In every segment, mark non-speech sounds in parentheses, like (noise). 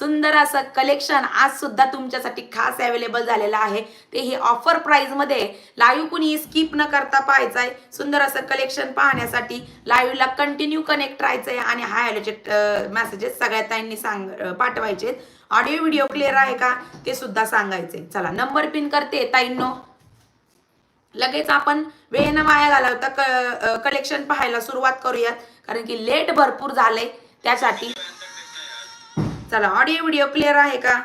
सुंदर असं कलेक्शन आज सुद्धा तुमच्यासाठी खास अवेलेबल झालेलं आहे. ते हे ऑफर प्राइसमध्ये लाईव्ह कुणी स्किप न करता पाहायचं आहे सुंदर असं कलेक्शन पाहण्यासाठी लाईव्हला कंटिन्यू कनेक्ट राहायचंय आणि हाय आलोचे मेसेजेस सगळ्या ताईंनी सांग पाठवायचे ऑडिओ व्हिडिओ क्लिअर आहे का? ते सुद्धा सांगायचे. चला नंबर पिन करते ताईंनो. लगेच आपण वेळ न वाया घालवता कलेक्शन पाहायला सुरुवात करूयात. कारण की लेट भरपूर झालंय. त्यासाठी चला ऑडिओ व्हिडिओ क्लिअर आहे का?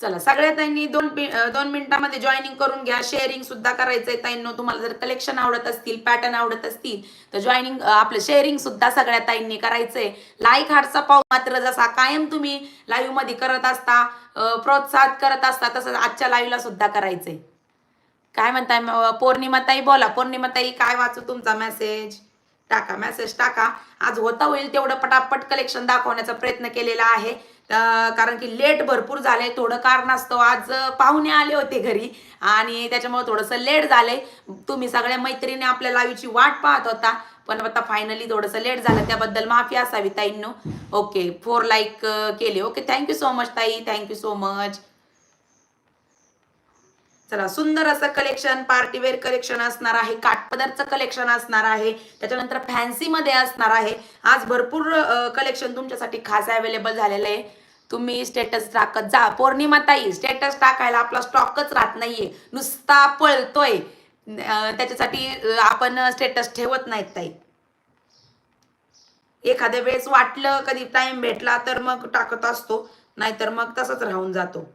चला सगळ्या ताईंनी दोन दोन मिनिटांमध्ये जॉईनिंग करून घ्या. शेअरिंग सुद्धा करायचंय ताईंनो. तुम्हाला जर कलेक्शन आवडत असतील पॅटर्न आवडत असतील तर जॉईनिंग आपलं शेअरिंग सुद्धा सगळ्या ताईंनी करायचंय. लाईक हार्टचा पाव मात्र जसा कायम तुम्ही लाईव्हमध्ये करत असता प्रोत्साहित करत असता तसंच आजच्या लाईव्हला सुद्धा करायचंय. काय म्हणताय पौर्णिमाताई? बोला पौर्णिमाताई काय वाचू तुमचा मेसेज टाका मेसेज टाका. आज होता होईल तेवढं पटापट कलेक्शन दाखवण्याचा प्रयत्न केलेला आहे. कारण की लेट भरपूर झालंय थोडं कारणास्तव आज पाहुणे आले होते घरी. आणि त्याच्यामुळे थोडंसं लेट झालंय. तुम्ही सगळ्या मैत्रिणी आपल्या लाईव्हची वाट पाहत होता. पण आता फायनली थोडंसं लेट झालं. त्याबद्दल माफी असावी ताईंनो. ओके फोर लाईक केले. Okay thank you so much ताई. थँक्यू सो मच चला सुंदर असं कलेक्शन पार्टीवेअर कलेक्शन असणार आहे काठपदरचं कलेक्शन असणार आहे त्याच्यानंतर फॅन्सी मध्ये असणार आहे. आज भरपूर कलेक्शन तुमच्यासाठी खास अवेलेबल झालेलं आहे. तुम्ही स्टेटस टाकत जा. पौर्णिमा ताई स्टेटस टाकायला आपला स्टॉकच राहत नाहीये. नुसता पळतोय. त्याच्यासाठी आपण स्टेटस ठेवत नाहीत ताई. एखाद्या वेळेस वाटलं कधी टाइम भेटला तर मग टाकत असतो. नाहीतर मग तसंच राहून जातो.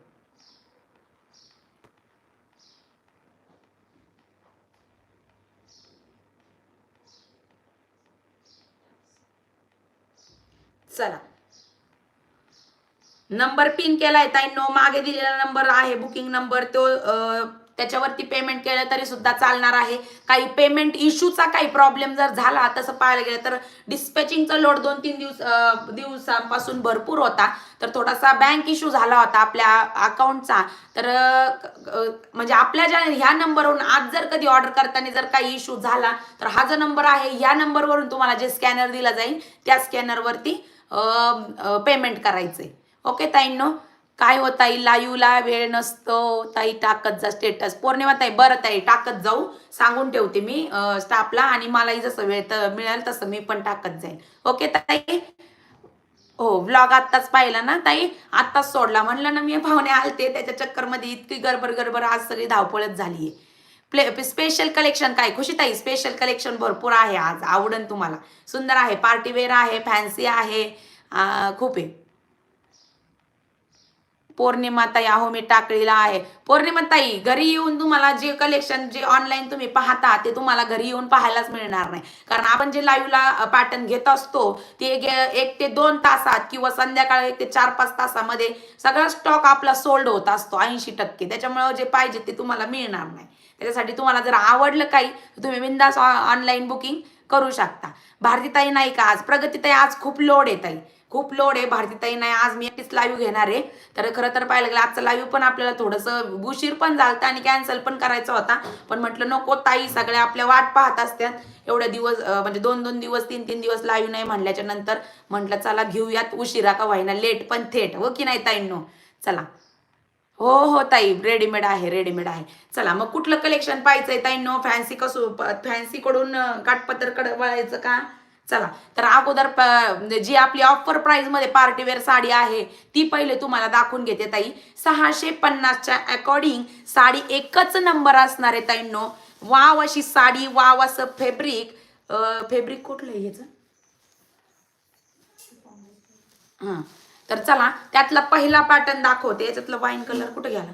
चला. नंबर पिन केलाय ताईंनो मागे दिलेला नंबर आहे. बुकिंग नंबर तो त्याच्यावरती पेमेंट केलं तरी सुद्धा चालणार आहे. काही पेमेंट इश्यूचा काही प्रॉब्लेम जर झाला तसं पाहायला गेलं तर डिस्पॅचिंगचा लोड दोन तीन दिवस दिवसापासून भरपूर होता. तर थोडासा बँक इश्यू झाला होता आपल्या अकाउंटचा तर म्हणजे आपल्या ज्या ह्या नंबरवरून आज जर कधी ऑर्डर करताना जर काही इश्यू झाला तर हा जो नंबर आहे ह्या नंबरवरून तुम्हाला जे स्कॅनर दिला जाईल त्या स्कॅनरवरती पेमेंट करायचंय ओके ताईंनो? काय हो ताई? लाईव्हला वेळ नसतो. ताई टाकत जा स्टेटस पौर्णिमा ताई बरं ताई टाकत जाऊ. सांगून ठेवते मी स्टाफला आणि मलाही जसं वेळ तर मिळेल तसं मी पण टाकत जाईल ओके ताई? हो व्लॉग आत्ताच पाहिला ना ताई? आत्ताच सोडला. म्हणलं ना मी पाहुणे आलते. त्याच्या चक्करमध्ये इतकी गडबड गडबड आज सगळी धावपळच झाली आहे प्ले स्पेशल कलेक्शन काय? खुशीताई स्पेशल कलेक्शन भरपूर आहे आज. आवडन तुम्हाला. सुंदर आहे. पार्टीवेअर आहे फॅन्सी आहे. खूप आहे. पौर्णिमा ताई अहो मी टाकळीला आहे. पौर्णिमा ताई घरी येऊन तुम्हाला जे कलेक्शन जे ऑनलाईन तुम्ही पाहता ते तुम्हाला घरी येऊन पाहायलाच मिळणार नाही. कारण आपण जे लाईव्हला पॅटर्न घेत असतो ते एक एक ते दोन तासात किंवा संध्याकाळी एक ते चार पाच तासामध्ये सगळा स्टॉक आपला सोल्ड होत असतो ऐंशी टक्के. त्याच्यामुळे जे पाहिजे ते तुम्हाला मिळणार नाही. त्याच्यासाठी तुम्हाला जर आवडलं काही तर तुम्ही बिंदास ऑनलाईन बुकिंग करू शकता. भारतीताई नाही का आज? प्रगतीताई आज खूप लोड आहे ताई. खूप लोड आहे भारतीताई नाही. आज मी एकटीच लाईव्ह घेणार आहे. तर खरं तर पाहायला गेलं आजचं लाईव्ह पण आपल्याला थोडंसं उशीर पण झालतं आणि कॅन्सल पण करायचा होता. पण म्हटलं नको ताई सगळ्या आपल्या वाट पाहत असतात एवढ्या दिवस म्हणजे दोन दोन दिवस तीन तीन दिवस लाईव्ह नाही म्हणल्याच्या नंतर म्हटलं चला घेऊयात उशिरा का व्हायना? लेट पण थेट. हो की नाही ताईंनो? चला. हो हो ताई. रेडीमेड आहे रेडीमेड आहे. चला मग कुठलं कलेक्शन पाहायचंय? ताईंनो फॅन्सी कसं फॅन्सी कडून काटपत्रकडे वळायचं का? चला तर अगोदर प- म्हणजे जी आपली ऑफर प्राइसमध्ये पार्टीवेअर साडी आहे ती पहिले तुम्हाला दाखवून घेते ताई. सहाशे पन्नासच्या अकॉर्डिंग साडी एकच नंबर असणार आहे ताईंनो. वाव अशी साडी वाव असं फेब्रिक फेब्रिक कुठलं आहे ह्याचं? हां. तर चला त्यातला पहिला पॅटर्न दाखवते. याच्यातला वाईन कलर कुठे गेला?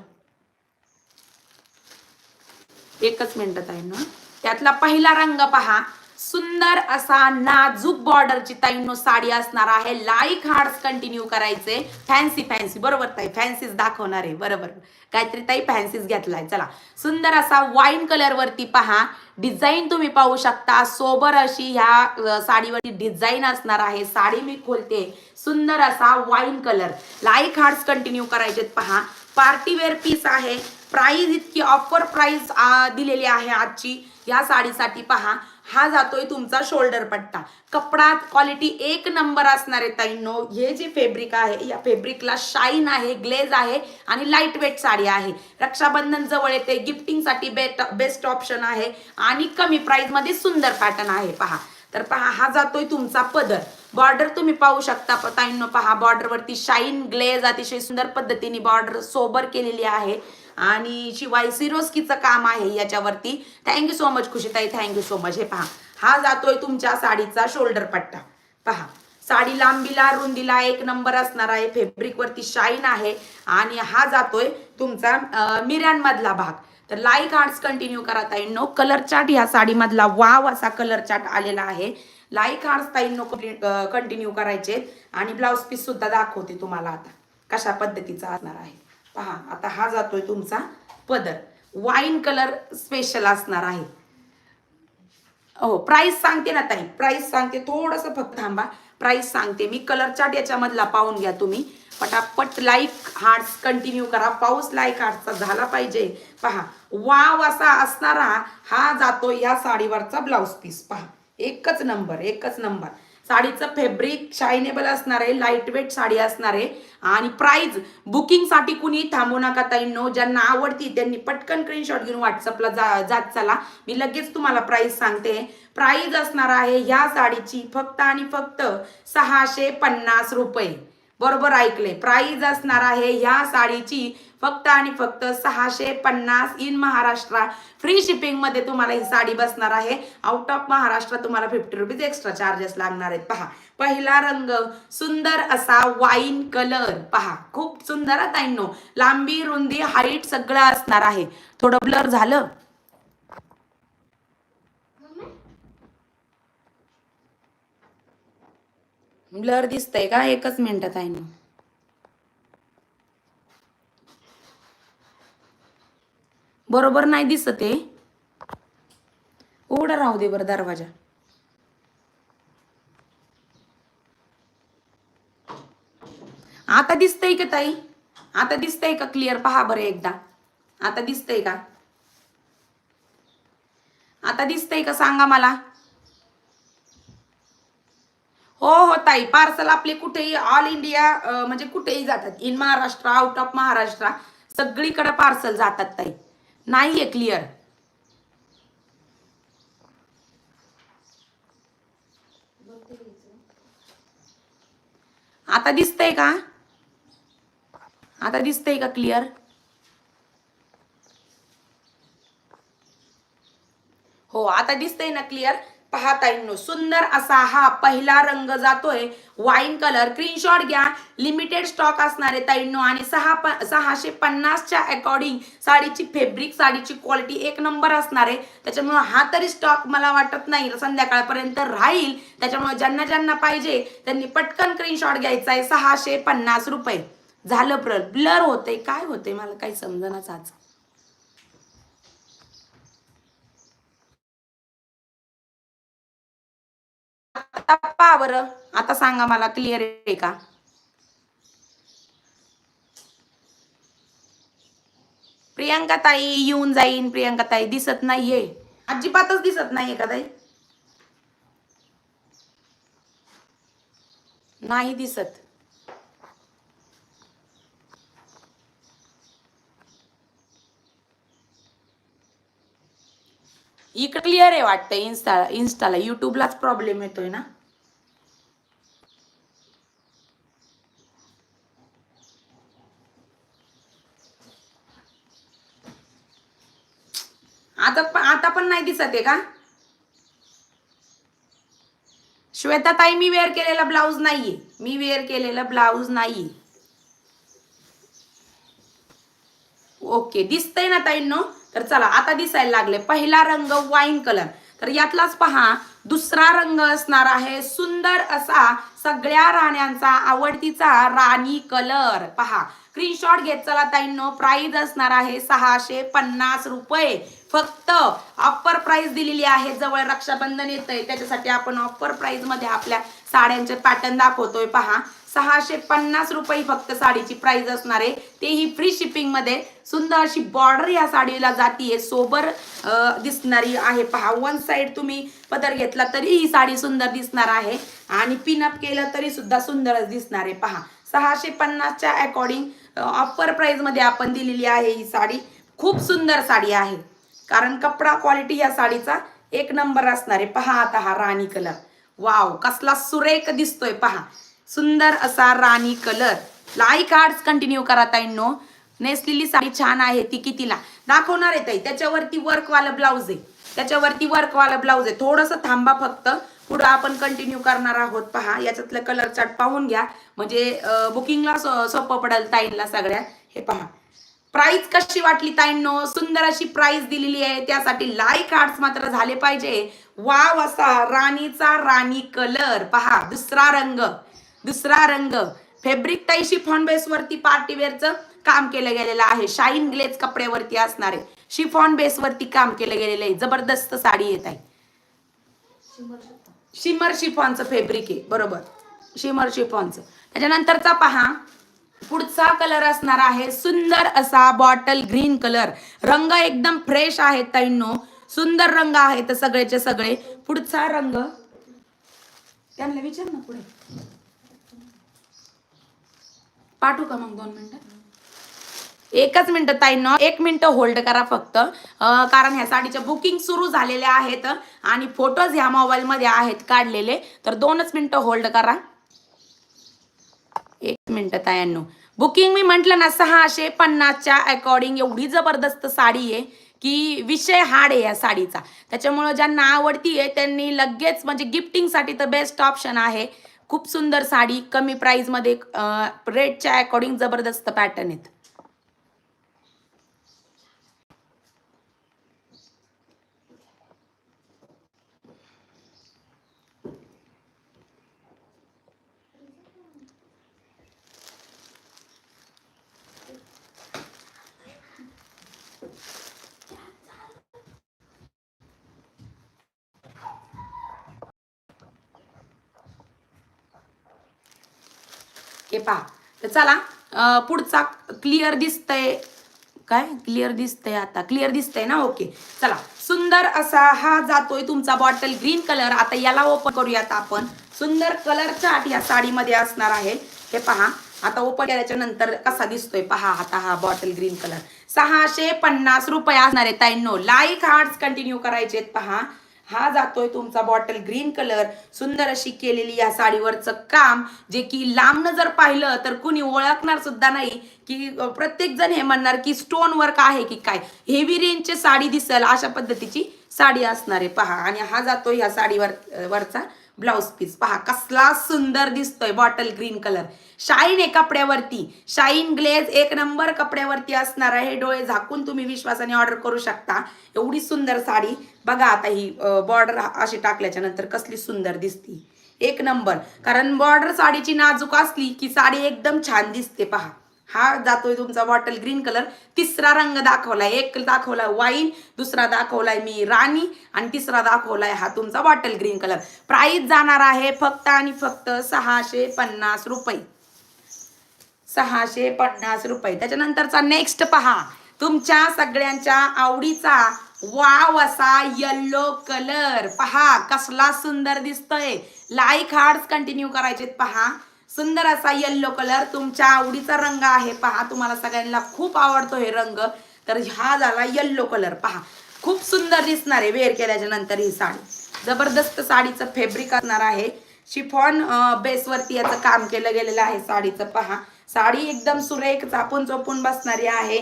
एकच मिनिटात आहे ना त्यातला पहिला रंग पहा. सुंदर असा नाजूक बॉर्डरची ताईंनो साडी असणार आहे. लाईक हार्ट्स कंटिन्यू करायचे. फॅन्सी फॅन्सी बरोबर ताई फॅन्सीज दाखवणार आहे. बरोबर. काहीतरी ताई फॅन्सीज घेतलाय. चला. सुंदर असा वाईन कलर वरती पहा. डिझाईन तुम्ही पाहू शकता. सोबर अशी ह्या साडीवरती डिझाईन असणार आहे. साडी मी खोलते. सुंदर असा wine colour like hearts continue करायचे पहा. पार्टीवेअर पीस आहे. प्राईज इतकी ऑफर प्राईज दिलेली आहे आजची. या साडीसाठी पहा. हा जातोय तुमचा शोल्डर पट्टा. कपडा क्वालिटी एक नंबर असणार आहे ताईनो. हे जे फेब्रिक आहे या फेब्रिकला शाईन आहे ग्लेज आहे आणि लाइट वेट साडी आहे. रक्षाबंधन जवळ येते गिफ्टिंगसाठी बेस्ट बेस्ट ऑप्शन आहे आणि कमी प्राईजमध्ये सुंदर पॅटर्न आहे. पहा. तर पहा हा जातोय तुमचा पदर. बॉर्डर तुम्ही पाहू शकता प- ताईंनो पहा बॉर्डरवरती शाईन ग्लेज अतिशय सुंदर पद्धतीने बॉर्डर सोबर केलेली आहे. आणि शिवाय सिरोस्कीचं काम आहे याच्यावरती. थँक्यू सो मच खुशीताई. थँक्यू सो मच हे पहा. हा जातोय तुमच्या साडीचा शोल्डर पट्टा. पहा. साडी लांबीला रुंदीला एक नंबर असणार आहे. फेब्रिक वरती शाईन आहे. आणि हा जातोय तुमचा मिऱ्यांमधला भाग. तर लाईक आर्ट्स कंटिन्यू करा ताईंनो. कलर चार्ट ह्या साडीमधला वाव असा कलर चार्ट आलेला आहे. लाईक आर्ट्स ताईंनो कंटिन्यू करायचे आणि ब्लाऊज पीस सुद्धा दाखवते तुम्हाला आता. कशा पद्धतीचा असणार आहे. पहा आता हा जातोय तुमचा पदर. वाईन कलर स्पेशल असणार आहे. हो प्राईस सांगते ना ताई प्राईस सांगते थोडंसं फक्त थांबा. प्राईस सांगते मी कलर चार्ट याच्यामधला पाहून घ्या तुम्ही. पटापट लाईक हार्ट्स कंटिन्यू करा. पाऊस लाईक हार्टचा झाला पाहिजे. पहा वाव असा असणारा हा जातो या साडीवरचा ब्लाऊज पीस पहा एकच नंबर एकच नंबर साडीचं फेब्रिक शायनेबल असणार आहे लाइट वेट साडी असणार आहे. आणि प्राईज बुकिंगसाठी कुणी थांबू नका ताईंनो. ज्यांना आवडती त्यांनी पटकन स्क्रीनशॉट घेऊन व्हॉट्सअपला जा जात चला. मी लगेच तुम्हाला प्राईज सांगते. प्राईज असणार आहे ह्या साडीची फक्त आणि फक्त सहाशे पन्नास रुपये. बरोबर ऐकले प्राईज असणार आहे ह्या साडीची फक्त आणि फक्त सहाशे पन्नास इन महाराष्ट्र फ्री शिपिंगमध्ये तुम्हाला ही साडी बसणार आहे. आउट ऑफ महाराष्ट्र तुम्हाला फिफ्टी रुपीज एक्स्ट्रा चार्जेस लागणार आहेत. पहा पहिला रंग सुंदर असा वाईन कलर पहा खूप सुंदर आहे ताईंनो. लांबी रुंदी हाईट सगळं असणार आहे. थोडं ब्लर झालं? ब्लर दिसतंय का? एकच मिनिटात आहे ना बरोबर नाही दिसत आहे उघडा राहू दे बरं दरवाजा. आता दिसतंय का ताई? आता दिसतंय का क्लिअर पहा बरं एकदा. आता दिसतंय का? आता दिसतंय का सांगा मला? हो हो ताई. पार्सल आपले कुठेही ऑल इंडिया म्हणजे कुठेही जातात. In Maharashtra out of Maharashtra सगळीकडे पार्सल जातात ताई. नाहीये क्लिअर आता दिसतंय का? आता दिसतंय का क्लिअर हो आता दिसतंय ना क्लिअर पहा ताईंनो सुंदर असा हा पहिला रंग जातोय. वाईन कलर स्क्रीनशॉट घ्या. लिमिटेड स्टॉक असणारे ताईंनो आणि सहा प सहाशे पन्नासच्या अकॉर्डिंग साडीची फेब्रिक साडीची क्वालिटी एक नंबर असणार आहे. त्याच्यामुळे हा तरी स्टॉक मला वाटत नाही. संध्याकाळपर्यंत राहील. त्याच्यामुळे ज्यांना ज्यांना पाहिजे त्यांनी पटकन स्क्रीनशॉट घ्यायचा आहे. सहाशे पन्नास रुपये. झालं ब्लर ब्लर होतंय. काय होतंय? मला काही समजणाच आज आता पहा बरं. आता सांगा मला क्लिअर आहे का? प्रियांका ताई येऊन जाईन प्रियंका ताई दिसत नाहीये. अजिबातच दिसत नाहीये का ताई? नाही दिसत. इकडे क्लिअर आहे वाटतं इन्स्टा इन्स्टाला. युट्यूबलाच प्रॉब्लेम येतोय ना? आता आता पण नाही दिसत आहे का? श्वेता ताई मी वेअर केलेला ब्लाऊज नाहीये. मी वेअर केलेला ब्लाऊज नाही ओके दिसतंय ना ताईंनो? तर चला आता दिसायला लागले. पहिला रंग वाईन कलर तर यातलाच पहा दुसरा रंग असणार आहे सुंदर असा सगळ्या राण्यांचा आवडतीचा राणी कलर पहा स्क्रीनशॉट घेत चला ताईंनो. प्राईज असणार आहे सहाशे पन्नास रुपये. फक्त ऑफर प्राइस दिलेली आहे. जवळ रक्षाबंधन येतंय. त्याच्यासाठी आपण ऑफर प्राइसमध्ये आपल्या साड्यांचे पॅटर्न दाखवतोय. पहा सहाशे पन्नास रुपये फक्त साडीची प्राइस असणार आहे. तेही फ्री शिपिंगमध्ये. सुंदर अशी बॉर्डर या साडीला जातीये. सोबर दिसणारी आहे. पहा वन साइड तुम्ही पदर घेतला तरी ही साडी सुंदर दिसणार आहे. आणि पिनअप केलं तरी सुद्धा सुंदरच दिसणार आहे. पहा सहाशे पन्नासच्या अकॉर्डिंग ऑफर प्राइसमध्ये आपण दिलेली आहे ही साडी. खूप सुंदर साडी आहे. कारण कपडा क्वालिटी या साडीचा एक नंबर असणार आहे. पहा आता हा राणी कलर वाव कसला सुरेख दिसतोय पहा. सुंदर असा राणी कलर लाईक आर्ट्स कंटिन्यू करा ताईंनो. नेसलेली साडी छान आहे ती कितीला? दाखवणार आहे ताई त्याच्यावरती वर्कवालं ब्लाऊज आहे. त्याच्यावरती वर्कवाला ब्लाऊज आहे. थोडंसं थांबा फक्त. पुढं आपण कंटिन्यू करणार आहोत. पहा याच्यातलं कलर चार्ट पाहून घ्या. म्हणजे बुकिंगला सोपं पडेल ताईंना सगळ्या हे पहा. प्राईज कशी वाटली ताईंनो? सुंदर अशी प्राईज दिलेली आहे. त्यासाठी लाईक आर्ट्स मात्र झाले पाहिजे. वाव असा राणीचा राणी कलर पहा दुसरा रंग. दुसरा रंग. फेब्रिक ताईशी फॉन बेस वरती पार्टी काम केलं गेलेलं आहे. शाईन ग्लेज कपड्यावरती असणार आहे. शिफॉन बेस वरती काम केलं गेलेलं आहे. जबरदस्त साडी येत आहे शिमर शिफॉनचं फेब्रिक आहे. बरोबर. शिमर शिफॉनचं त्याच्यानंतरचा पहा. पुढचा कलर असणार आहे सुंदर असा बॉटल ग्रीन कलर. रंग एकदम फ्रेश आहे ताईंनो. सुंदर रंग आहेत सगळेचे सगळे. पुढचा रंग. त्यांना विचार ना पुढे. पाठवू का मग दोन मिनिटं? एकच मिनिट ताईंनो. एक मिनिट होल्ड करा फक्त. कारण ह्या साडीच्या बुकिंग सुरू झालेल्या आहेत आणि फोटोज ह्या मोबाईलमध्ये आहेत काढलेले. तर दोनच मिनिटं होल्ड करा. मिनटं तायांनो. बुकिंग मी म्हंटल ना सहाशे पन्नासच्या अकॉर्डिंग एवढी जबरदस्त साडी आहे की विषय हाड आहे या साडीचा. त्याच्यामुळं ज्यांना आवडती आहे त्यांनी लगेच म्हणजे गिफ्टिंगसाठी तर बेस्ट ऑप्शन आहे. खूप सुंदर साडी कमी प्राईजमध्ये रेटच्या अकॉर्डिंग जबरदस्त पॅटर्न आहेत. हे पहा. तर चला पुढचा क्लिअर दिसतंय. काय? क्लिअर दिसतंय आता. क्लिअर दिसतंय ना? ओके चला. सुंदर असा हा जातोय तुमचा बॉटल ग्रीन कलर आता याला ओपन करूयात आपण. सुंदर कलर चार्ट या साडीमध्ये असणार आहे. हे पहा. आता ओपन केल्याच्यानंतर कसा दिसतोय? पहा आता हा बॉटल ग्रीन कलर सहाशे पन्नास रुपये असणार आहे ताईंनो. लाईक हार्ट्स कंटिन्यू करायचे पहा. हा जातोय तुमचा बॉटल ग्रीन कलर सुंदर अशी केलेली या साडीवरचं काम जे की लांबनं जर पाहिलं तर कुणी ओळखणार सुद्धा नाही की प्रत्येक जण हे म्हणणार की स्टोन वर्क आहे की काय. हेवी रेंजची साडी दिसेल अशा पद्धतीची साडी असणार आहे. पहा आणि हा जातोय ह्या साडीवर वरचा. Blouse piece. पहा कसला सुंदर दिसतोय बॉटल ग्रीन कलर. शाईन आहे कपड्यावरती. शाईन ग्लेज एक नंबर कपड्यावरती असणार आहे. डोळे झाकून तुम्ही विश्वासाने ऑर्डर करू शकता. एवढी सुंदर साडी. बघा आता ही बॉर्डर अशी टाकल्याच्या नंतर कसली सुंदर दिसती. एक नंबर. कारण बॉर्डर साडीची नाजूक असली की साडी एकदम छान दिसते पहा. हा जातोय तुमचा बॉटल ग्रीन कलर. तिसरा रंग दाखवलाय. एक दाखवलाय वाईन दुसरा दाखवलाय मी राणी आणि तिसरा दाखवलाय हा तुमचा बॉटल ग्रीन कलर. प्राईस जाणार आहे फक्त आणि फक्त सहाशे पन्नास रुपये. सहाशे पन्नास रुपये. त्याच्यानंतरचा नेक्स्ट पहा. तुमच्या सगळ्यांच्या आवडीचा वाव असा येल्लो कलर पहा कसला सुंदर दिसतोय. लाईक हार्ड कंटिन्यू करायचे पहा. सुंदर असा येल्लो कलर तुमच्या आवडीचा रंग आहे. पहा तुम्हाला सगळ्यांना खूप आवडतो हे रंग. तर हा झाला येल्लो कलर पहा खूप सुंदर दिसणार आहे वेअर केल्याच्यानंतर ही साडी. जबरदस्त साडीचं फॅब्रिक असणार आहे. शिफॉन बेसवरती याचं काम केलं गेलेलं आहे साडीचं. पहा साडी एकदम सुरेख चापून चोपून बसणारी आहे.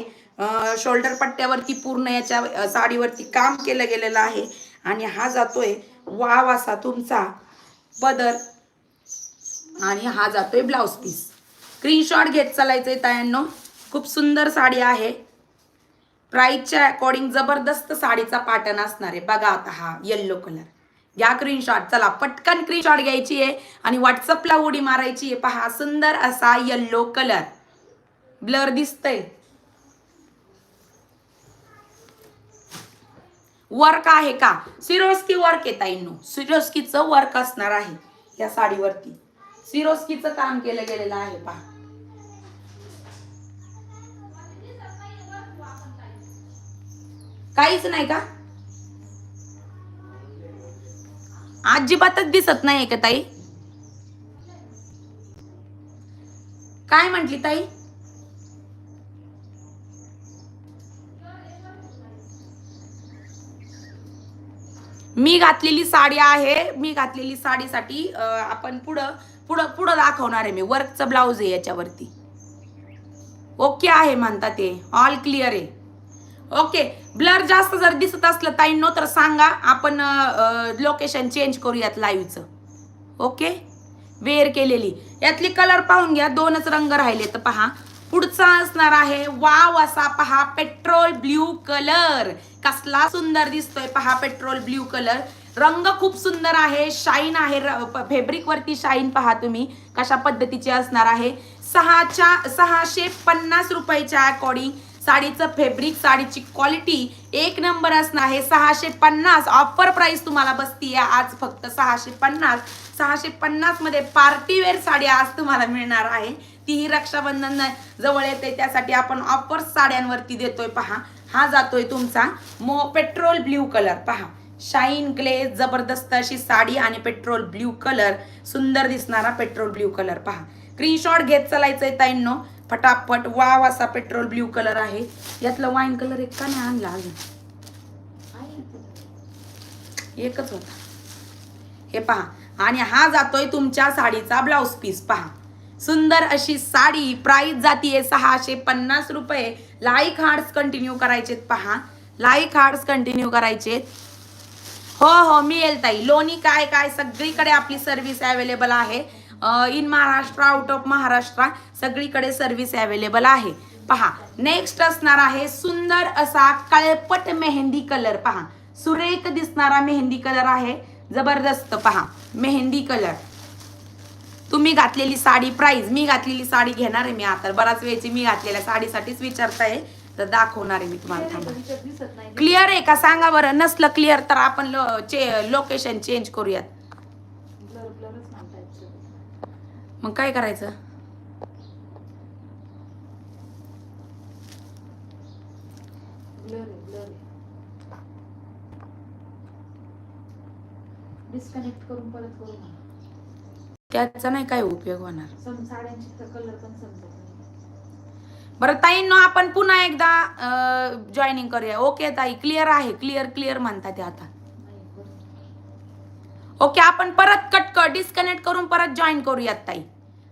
शोल्डर पट्ट्यावरती पूर्ण याच्या साडीवरती काम केलं गेलेलं आहे. आणि हा जातोय वाव असा तुमचा. पदर आणि हा जातोय ब्लाऊज पीस. स्क्रीनशॉट घेत चालायचंय तायांनो. खूप सुंदर साडी आहे. प्राईजच्या अकॉर्डिंग जबरदस्त साडीचा पॅटर्न असणार आहे. बघा आता हा येल्लो कलर घ्या स्क्रीनशॉट चला पटकन स्क्रीनशॉट घ्यायची आहे आणि व्हॉट्सअपला उडी मारायची आहे. पहा सुंदर असा येल्लो कलर ब्लर दिसतंय. वर्क आहे का? सिरोस्की वर्क आहे ताईंनो. सिरोस्कीचं वर्क असणार आहे या साडीवरती. सिरोस्कीचं काम केलं गेलेलं आहे पहा. काहीच नाही का? अजिबातच दिसत नाही का ताई? काय म्हंटली ताई? मी घातलेली साडी आहे. मी घातलेली साडीसाठी आपण पुढं पुढं पुढं दाखवणार आहे मी. वर्कचं ब्लाऊज आहे याच्यावरती. ओके आहे म्हणता ते. ऑल क्लिअर आहे. ओके. ब्लर जास्त जर दिसत असलं ताईंनो तर सांगा. आपण लोकेशन चेंज करूयात लाईव्हचं ओके? वेअर केलेली. यातली कलर पाहून घ्या. दोनच रंग राहिले तर पहा. पुढचा असणार आहे वाव असा पहा पेट्रोल ब्ल्यू कलर. कसला सुंदर दिसतोय पहा पेट्रोल ब्ल्यू कलर. रंग खूप सुंदर आहे शाईन आहे फेब्रिक वरती शाईन पहा तुम्ही कशा पद्धतीची असणार आहे. सहाच्या सहाशे पन्नास रुपयाच्या अकॉर्डिंग साडीचं फेब्रिक साडीची क्वालिटी एक नंबर असणार आहे. सहाशे पन्नास ऑफर प्राइस तुम्हाला बसतीये आज फक्त सहाशे पन्नास. सहाशे पन्नासमध्ये पार्टीवेअर साडी आज तुम्हाला मिळणार आहे. तीही रक्षाबंधन जवळ येते त्यासाठी आपण ऑफर साड्यांवरती देतोय पहा. हा जातोय तुमचा मो पेट्रोल ब्ल्यू कलर पहा. शाईन ग्लेज जबरदस्त अशी साडी आणि पेट्रोल ब्ल्यू कलर सुंदर दिसणारा पेट्रोल ब्ल्यू कलर पहा. स्क्रीनशॉट घेत चालायचंय ताईंनो. फटाफट वाव असा पेट्रोल ब्ल्यू कलर आहे. यातलं वाईन कलर एक का नाही आणला अजून? एकच होता. हे पहा. आणि हा जातोय तुमच्या साडीचा ब्लाऊज पीस पहा. सुंदर अशी साडी प्राईस जातीये सहाशे पन्नास रुपये. लाईक हार्ट्स कंटिन्यू करायचेत पहा. लाईक हार्ट्स कंटिन्यू करायचेत. हो हो मिळेल ताई. लोणी काय काय सगळीकडे आपली सर्व्हिस अवेलेबल आहे. In Maharashtra out of Maharashtra सगळीकडे सर्व्हिस अवेलेबल आहे. पहा नेक्स्ट असणार आहे सुंदर असा काळपट मेहंदी कलर पहा सुरेख दिसणारा मेहंदी कलर आहे. जबरदस्त पहा मेहंदी कलर तुम्ही घातलेली साडी प्राईज मी घातलेली साडी घेणार आहे मी आता. बराच वेळची मी घातलेल्या साडीसाठीच विचारताय तर दाखवणार आहे मी तुम्हाला क्लिअर आहे का? सांगा बरं. नसलं क्लिअर तर आपण लो- चे लोकेशन चेंज करूयात. मग काय करायचं? डिस्कनेक्ट करून परत करू त्याचा नाही काय उपयोग होणार. बरं ताईंनो आपण पुन्हा एकदा जॉईनिंग करूया. ओके ताई क्लिअर आहे. क्लिअर क्लिअर म्हणतात ते आता. ओके आपण परत कट कर डिस्कनेक्ट करून परत जॉईन करूयात ताई.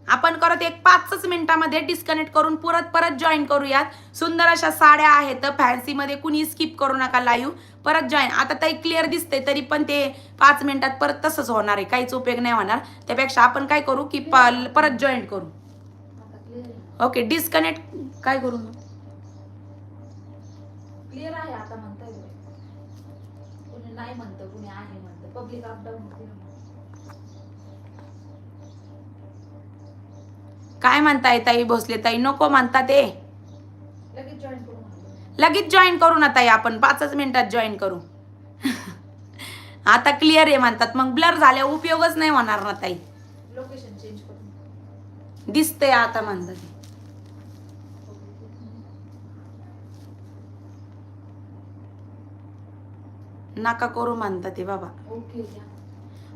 आपण करत एक पाचच मिनिटामध्ये डिस्कनेक्ट करून परत परत जॉईन करूयात. सुंदर अशा साड्या आहेत फॅन्सीमध्ये कुणी स्किप करू नका लाईव्ह परत जॉईन आता ताई क्लिअर दिसते तरी पण ते पाच मिनिटात परत तसंच होणार आहे. काहीच उपयोग नाही होणार. त्यापेक्षा आपण काय करू की परत जॉईन करू. ओके डिस्कनेक्ट काय करू क्लिअर आहे आता म्हणताय नाही म्हणतं कुणी आहे म्हणतं. पब्लिक अपडाऊन होते ना काय म्हणताय ताई भोसले ताई? नको म्हणता ते. लगेच जॉईन करू ना ताई आपण. पाचच मिनिटात जॉईन करू. (laughs) आता क्लिअर आहे म्हणतात. मग ब्लर झाल्या उपयोगच नाही होणार ना ताई. लोकेशन चेंज करून. दिसतंय आता म्हणतात. नका करू म्हणतात ते बाबा.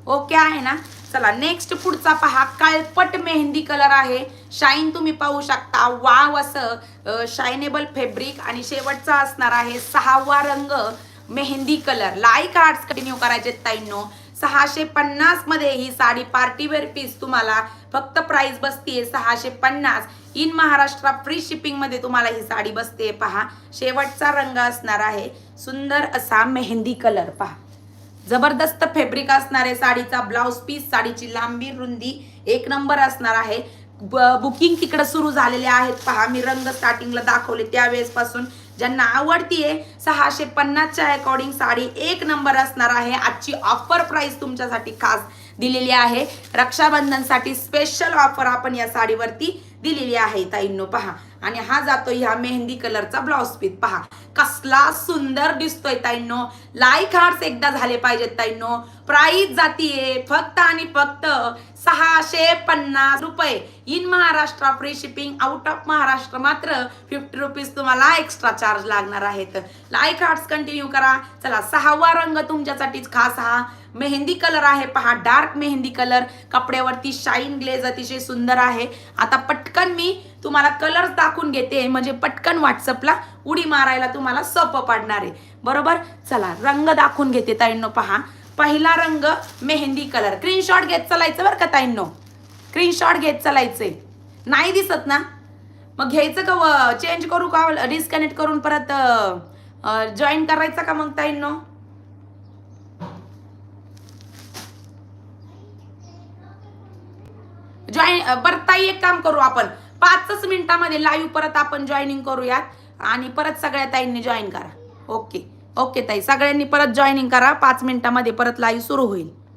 ओके आहे ना? चला नेक्स्ट पुढचा पहा. काळपट मेहंदी कलर आहे. शाईन तुम्ही पाहू शकता. वाव असं शायनेबल फॅब्रिक आणि शेवटचा असणार आहे सहावा रंग mehndi colour like hearts continue करायचे ताईंनो. सहाशे पन्नासमध्ये ही साडी पार्टीवेअर पीस तुम्हाला फक्त प्राइस बसतीये सहाशे पन्नास. इन महाराष्ट्र फ्री शिपिंगमध्ये तुम्हाला ही साडी बसते पहा. शेवटचा रंग असणार आहे. सुंदर असा मेहंदी कलर पहा. जबरदस्त फॅब्रिक असणार आहे साडीचा ब्लाऊज पीस साडीची लांबी रुंदी एक नंबर असणार आहे. ब- बुकिंग तिकडं सुरू झालेले आहेत. पहा मी रंग स्टार्टिंगला दाखवले त्यावेळेसपासून ज्यांना आवडतीये सहाशे पन्नासच्या अकॉर्डिंग साडी एक नंबर असणार आहे. आजची ऑफर प्राइस तुमच्यासाठी खास दिलेली आहे. रक्षाबंधनसाठी स्पेशल ऑफर आपण या साडीवरती दिलेली आहे. ताईंनो पहा. आणि हा जातो ह्या मेहंदी कलरचा ब्लाउज पीस. पहा कसला सुंदर दिसतोय ताईंनो. लाईक हार्ट्स एकदा झाले पाहिजेत ताईंनो. प्राईस जातीये फक्त आणि फक्त सहाशे पन्नास रुपये. In Maharashtra free shipping out of Maharashtra मात्र फिफ्टी रुपीज तुम्हाला एक्स्ट्रा चार्ज लागणार आहेत. लाईक हार्ट्स कंटिन्यू करा. चला सहावा रंग तुमच्यासाठीच खास हा. मेहंदी कलर आहे पहा डार्क मेहंदी कलर. कपड्यावरती शाईन ग्लेज अतिशय सुंदर आहे. आता पटकन मी तुम्हाला कलर दाखवून घेते. म्हणजे पटकन व्हॉट्सअपला उडी मारायला तुम्हाला सोपं पडणार आहे. बरोबर? चला रंग दाखवून घेते ताईंनो पहा. पहिला रंग मेहंदी कलर स्क्रीनशॉट घेत चालायचं बरं का ताईंनो? स्क्रीनशॉट घेत चालायचे नाही दिसत ना? मग घ्यायचं का चेंज करू का? डिस्कनेक्ट करून परत जॉईन करायचं का मग ताईंनो? जॉईन बरं ताई एक काम करू आपण. पाचच मिनिटामध्ये लाईव्ह परत आपण जॉईनिंग करूयात. आणि परत सगळ्या ताईंनी जॉईन करा. ओके ओके ताई. सगळ्यांनी परत जॉईनिंग करा. पाच मिनिटामध्ये परत लाईव्ह सुरू होईल.